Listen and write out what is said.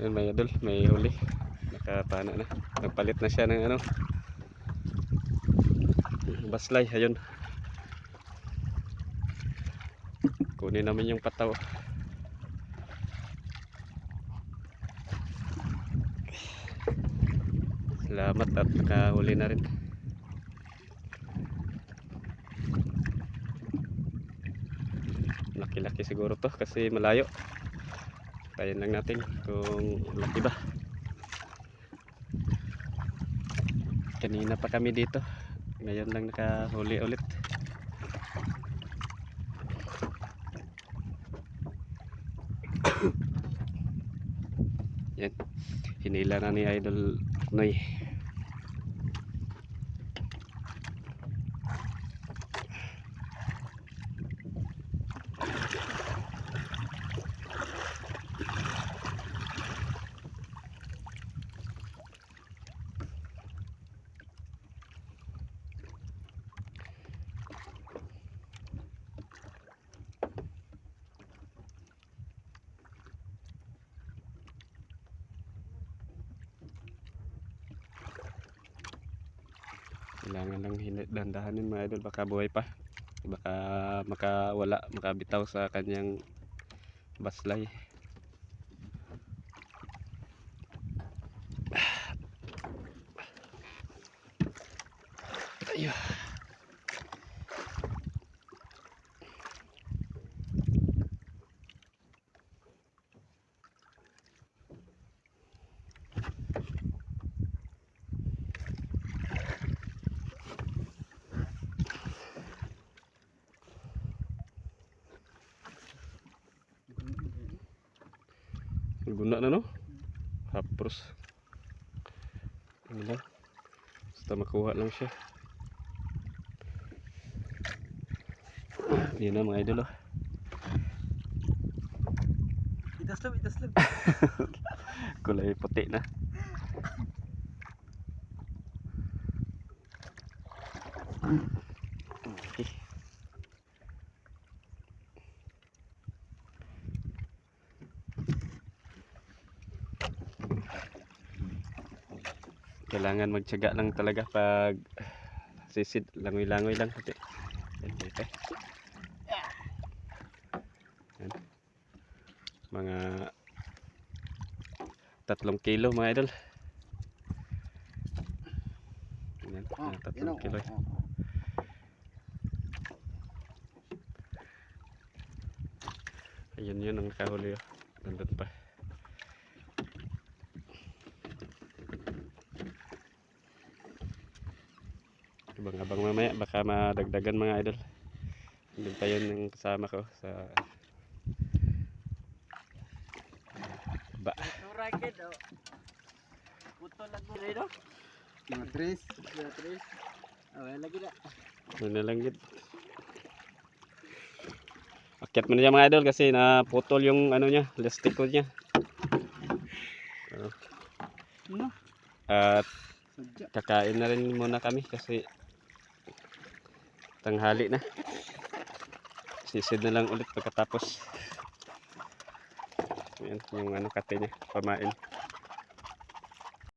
Ayun mga idol, may huli. Nakapana na. Nagpalit na siya ng ano. Baslay, ayun. Kunin namin yung pataw. Salamat at nakahuli na rin. Laki-laki siguro to kasi malayo. Tayin lang natin kung laki ba. Kanina pa kami dito. Ngayon lang nakahuli ulit. Yan. Hinila na ni Idol Noy. Kailangan lang dandahanin mga idol baka buhay pa. Baka makawala, makabitaw sa kanyang baslay. Ayun. Guna na no? Hapros. Ano lang. Basta makuha lang siya. Yun na mga idol oh. Itaslab, itaslab. Kulay puti na. Okay. Kailangan magtiyaga lang talaga pag sisid, langoy-langoy lang kasi. Yan, dito. Yan. Mga tatlong kilo mga idol. Yan, Ah, mga tatlong kilo. eh. Ayun yun ang nakahuli oh. Nandun pa. Abang-abang mamaya baka madagdagan mga idol. Nandun pa yun yung kasama ko sa ba. Puto lang mo rin? Mga tres. Mga tres. Ah, wala lagi na. Ano na lang yun. Akyat mo na dyan mga idol kasi naputol yung ano niya, elastic ko niya. Ano? At kakain na rin muna kami kasi tanghali na. Sisid na lang ulit pagkatapos. Yan, yung ano kate niya, pamain.